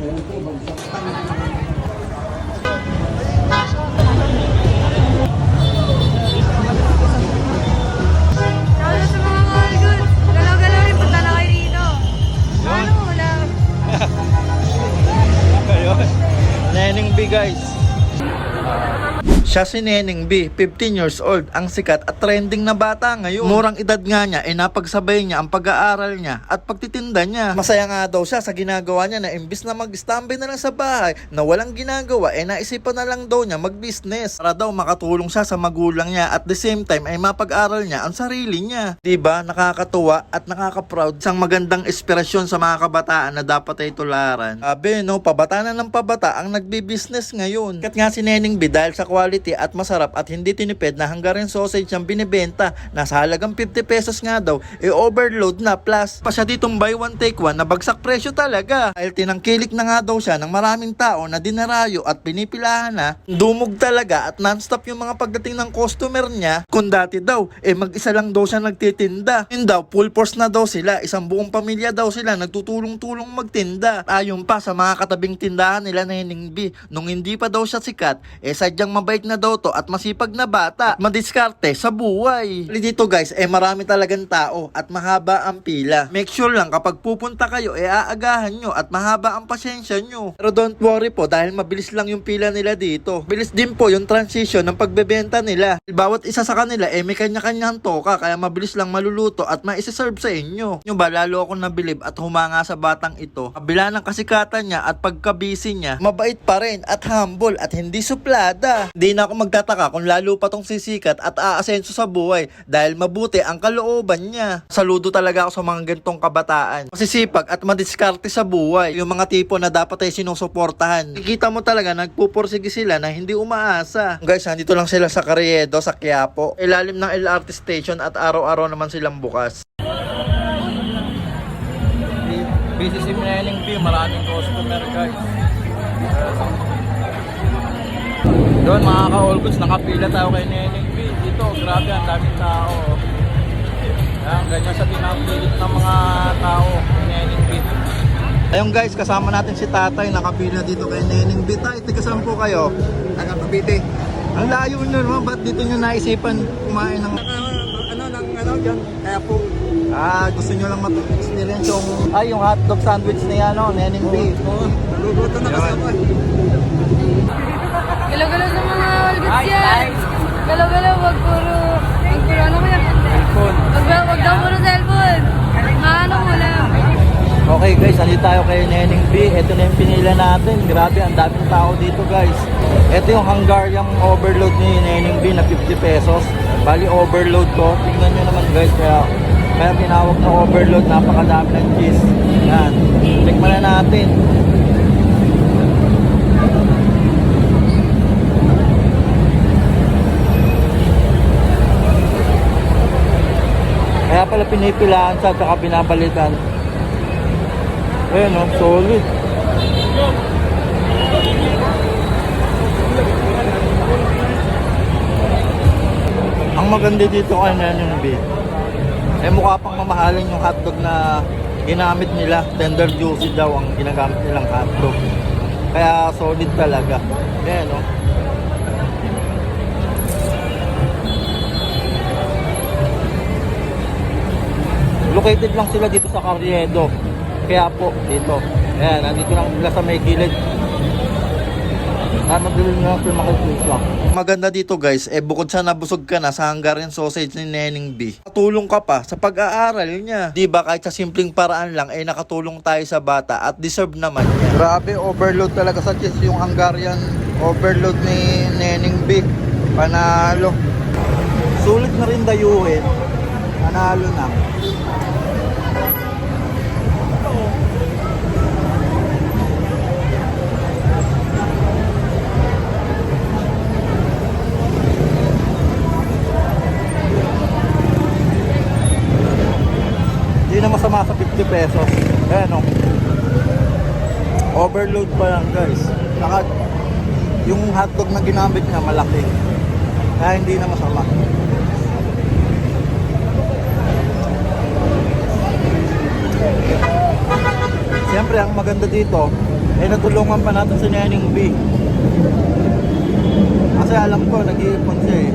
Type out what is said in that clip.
Shoutout sa Siya si Neneng B, 15 years old, ang sikat at trending na bata ngayon. Murang edad nga niya, ay napagsabay niya ang pag-aaral niya at pagtitinda niya. Masaya nga daw siya sa ginagawa niya na imbis na mag-standby na lang sa bahay na walang ginagawa, ay naisipan na lang daw niya mag-business para daw makatulong siya sa magulang niya at the same time ay mapag-aral niya ang sarili niya. ba? Nakakatuwa at nakaka-proud isang magandang inspirasyon sa mga kabataan na dapat ay tularan. Abe, no, pabata na ng pabata ang nagbi-business ngayon. Kat nga si Neneng B dahil sa quality at masarap at hindi tinipid na Hungarian sausage ang binibenta na sa halagang 50 pesos nga daw, e overload na plus pa siya ditong buy one take one na bagsak presyo talaga. Dahil tinangkilik na nga daw siya ng maraming tao na dinarayo at pinipilahan na, dumog talaga at non-stop yung mga pagdating ng customer niya. Kung dati daw, eh mag-isa lang daw siya nagtitinda. Yun daw, full force na daw sila, isang buong pamilya daw sila nagtutulong-tulong magtinda. Ayon pa sa mga katabing tindahan nila na Henning B, nung hindi pa daw siya sikat, eh sadyang mabait daw to at masipag na bata, madiskarte sa buhay. Dito guys, eh marami talagang tao at mahaba ang pila. Make sure lang kapag pupunta kayo, eh aagahan nyo at mahaba ang pasensya nyo. Pero don't worry po dahil mabilis lang yung pila nila dito. Bilis din po yung transition ng pagbebenta nila. Bawat isa sa kanila, eh may kanya-kanyang toka kaya mabilis lang maluluto at maisiserve sa inyo. Yung ba, lalo ako nabilib at humanga sa batang ito. Kabila ng kasikatan niya at pagkabisi niya, mabait pa rin at humble at hindi suplada. Di na ako magtataka kung lalo pa tong sisikat at aasenso sa buhay dahil mabuti ang kalooban niya. Saludo talaga ako sa mga gantong kabataan. Masisipag at madiskarte sa buhay. Yung mga tipo na dapat ay sinusuportahan. Kikita mo talaga nagpupursige sila na hindi umaasa. Guys, nandito lang sila sa Carriedo, sa Quiapo. Ilalim ng LRT station at araw-araw naman silang bukas. Busy si Meling P, maraming customer guys. Doon mga ka-all goods, nakapila tayo kay Neneng B. Dito, grabe ang daming tao. Yan, ganyan sa pinapilit ng mga tao kay Neneng B. Ayun guys, kasama natin si tatay, nakapila dito kay Neneng B. Tay, tiga saan po kayo? Taga Cavite. Ang layo nyo naman, ba't dito nyo naisipan kumain ng... ano nang ano diyan? Kaya po Ah, gusto nyo lang mag-experience yung... Ay, yung hotdog sandwich ni ano, Neneng B. oh, naluluto na kasi Galaw-galaw, wag puro, wag puro, ano kaya? Cellphone. Wag, wag daw puro cellphone. Maano mo lang. Okay guys, nandito tayo kay Neneng B. Ito na yung pinila natin. Grabe, ang daming tao dito guys. Ito yung Hungarian overload ni Neneng B na 50 pesos. Bali overload to. Tingnan nyo naman guys. Kaya, kaya tinawag na overload. Napakadami ng cheese. Yan. Tikman na natin. Kaya pala pinipilaan at saka binabalikan. Ayun oh, solid. Ang maganda dito kay Neneng B, eh mukha pang mamahalin yung hotdog na ginamit nila. Tender juicy daw ang ginagamit nilang hotdog. Kaya solid talaga. Ayan oh. Located lang sila dito sa Carriedo. Kaya po, dito. Ayan, nandito lang sila sa may gilid. Ah, madali na lang sila makikita. Maganda dito guys, eh bukod sa nabusog ka na sa Hungarian sausage ni Neneng B, katulong ka pa sa pag-aaral niya. Di ba kahit sa simpleng paraan lang, eh nakatulong tayo sa bata at deserve naman niya. Grabe, overload talaga sa cheese yung Hungarian overload ni Neneng B. Panalo. Sulit na rin dayuhin. Panalo na. Hindi na masama sa 50 pesos. Ayan o. Overload pa lang guys. Saka yung hotdog na ginamit niya malaki. Kaya hindi na masama. Siyempre ang maganda dito, Eh natulungan pa natin si Neneng B. Kasi alam ko, nag-iipon si